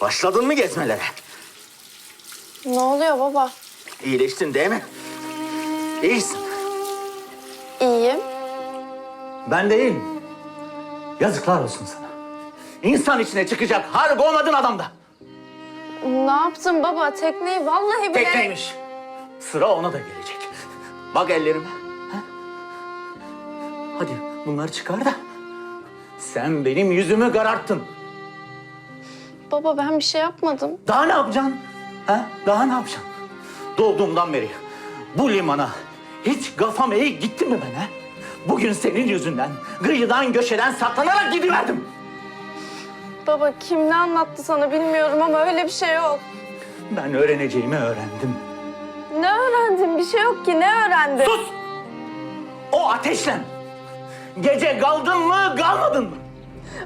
Başladın mı gezmelere? Ne oluyor baba? İyileştin değil mi? İyisin. İyiyim. Ben değilim. Yazıklar olsun sana. İnsan içine çıkacak har olmadın adamda. Ne yaptın baba? Tekneyi vallahi bile... Tekneymiş. Sıra ona da gelecek. Bak ellerime. ha? Hadi bunları çıkar da. Sen benim yüzümü kararttın. Baba ben bir şey yapmadım. Daha ne yapacaksın? Ha? Daha ne yapacaksın? Doğduğumdan beri bu limana hiç kafam eğik gitti mi ben ha? Bugün senin yüzünden kıyıdan köşeden saklanarak gidiverdim. Baba kim ne anlattı sana bilmiyorum ama öyle bir şey yok. Ben öğreneceğimi öğrendim. Ne öğrendin? Bir şey yok ki. Ne öğrendin? Sus! O ateşle gece kaldın mı kalmadın mı?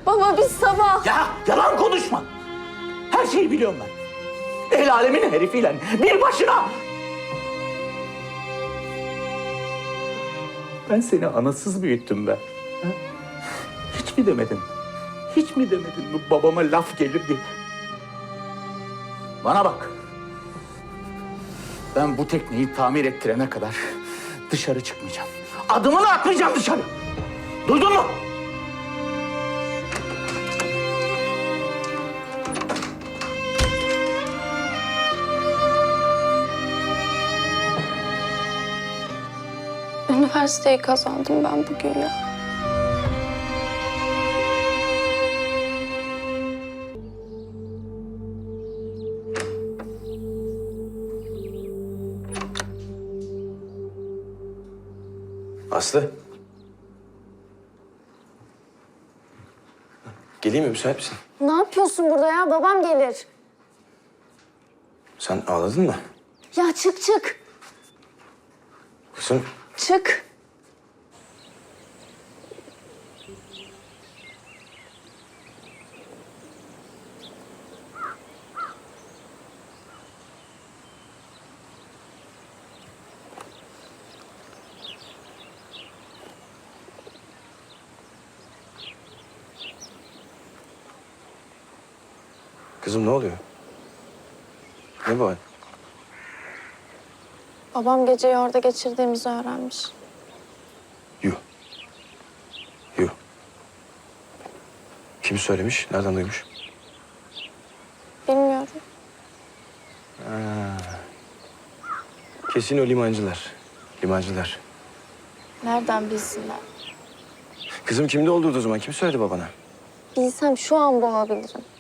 Baba biz sabah... Ya yalan konuşma. Her şeyi biliyorum ben. El alemin herifiyle bir başına. Ben seni anasız büyüttüm be. ha? Hiç mi demedin? Hiç mi demedin bu babama laf gelir diye? Bana bak. Ben bu tekneyi tamir ettirene kadar dışarı çıkmayacağım. Adımını atmayacağım dışarı. Duydun mu? Üniversiteyi kazandım ben bugün ya. Aslı. Geleyim mi? Müsait misin? Ne yapıyorsun burada ya? Babam gelir. Sen ağladın mı? Ya çık çık. Kızım Çık. Kızım ne oluyor? Ne bu hal? Babam geceyi orada geçirdiğimizi öğrenmiş. Yuh. Yuh. Kim söylemiş? Nereden duymuş? Bilmiyorum. Kesin o limancılar. Limancılar. Nereden bilsinler? Kızım kimde olduğu o zaman? Kim söyledi babana? Bilsem şu an boğabilirim.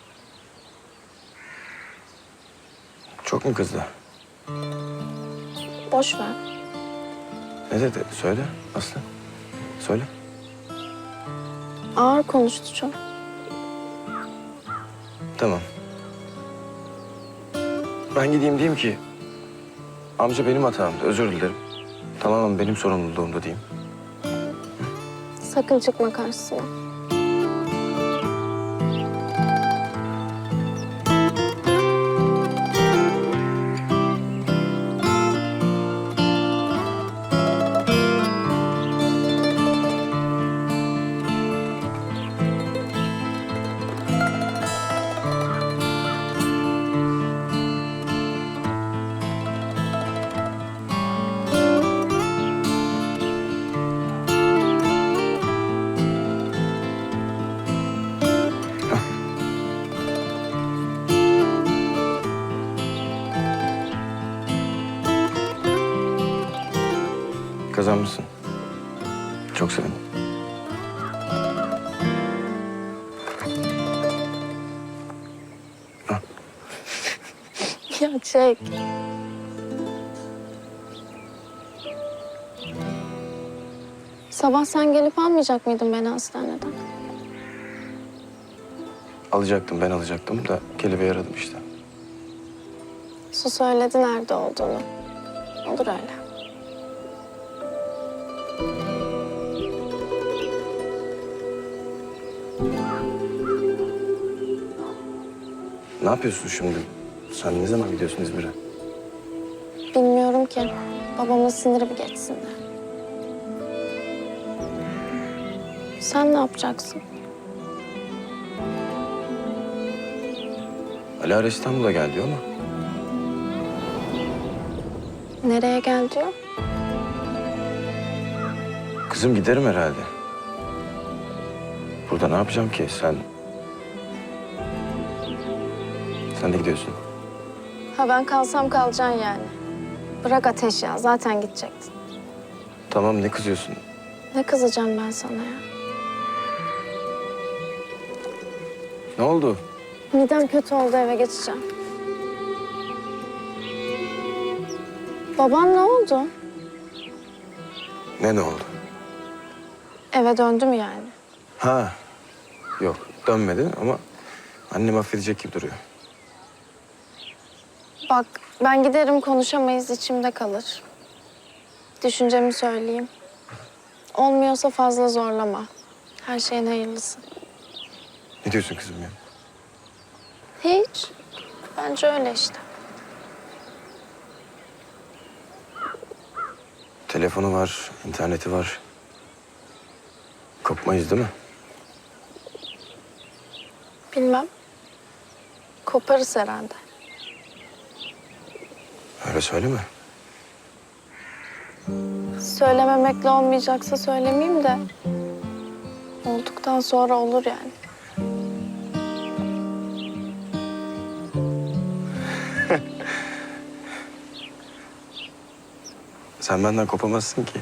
Çok mu kızdı? Boş ver. Ne dedi? Söyle Aslı. Söyle. Ağır konuştu çok. Tamam. Ben gideyim diyeyim ki... Amca benim hatamdı. Özür dilerim. Tamamen benim sorumluluğumda diyeyim. Sakın çıkma karşısına. Kazanmışsın. Çok sevindim. Ya çek. Sabah sen gelip almayacak mıydın beni hastaneden? Alacaktım ben alacaktım da kelebeği aradım işte. Su söyledi nerede olduğunu. Olur öyle. Ne yapıyorsun şimdi? Sen ne zaman gidiyorsun İzmir'e? Bilmiyorum ki. Babamın siniri bir geçsin de. Sen ne yapacaksın? Alara İstanbul'a gel diyor ama Nereye gel diyor? kızım giderim herhalde. Burada ne yapacağım ki sen? Sen de gidiyorsun. Ha ben kalsam kalacaksın yani. Bırak ateş ya zaten gidecektin. Tamam ne kızıyorsun? Ne kızacağım ben sana ya? Ne oldu? Midem kötü oldu eve geçeceğim. Baban ne oldu? Ne ne oldu? Eve döndü mü yani? Ha. Yok dönmedi ama annem affedecek gibi duruyor. Bak ben giderim konuşamayız içimde kalır. Düşüncemi söyleyeyim. Olmuyorsa fazla zorlama. Her şeyin hayırlısı. Ne diyorsun kızım ya? Hiç. Bence öyle işte. Telefonu var, interneti var. Kopmayız değil mi? Bilmem. Koparız herhalde. Öyle söyleme. Söylememekle olmayacaksa söylemeyeyim de. Olduktan sonra olur yani. Sen benden kopamazsın ki.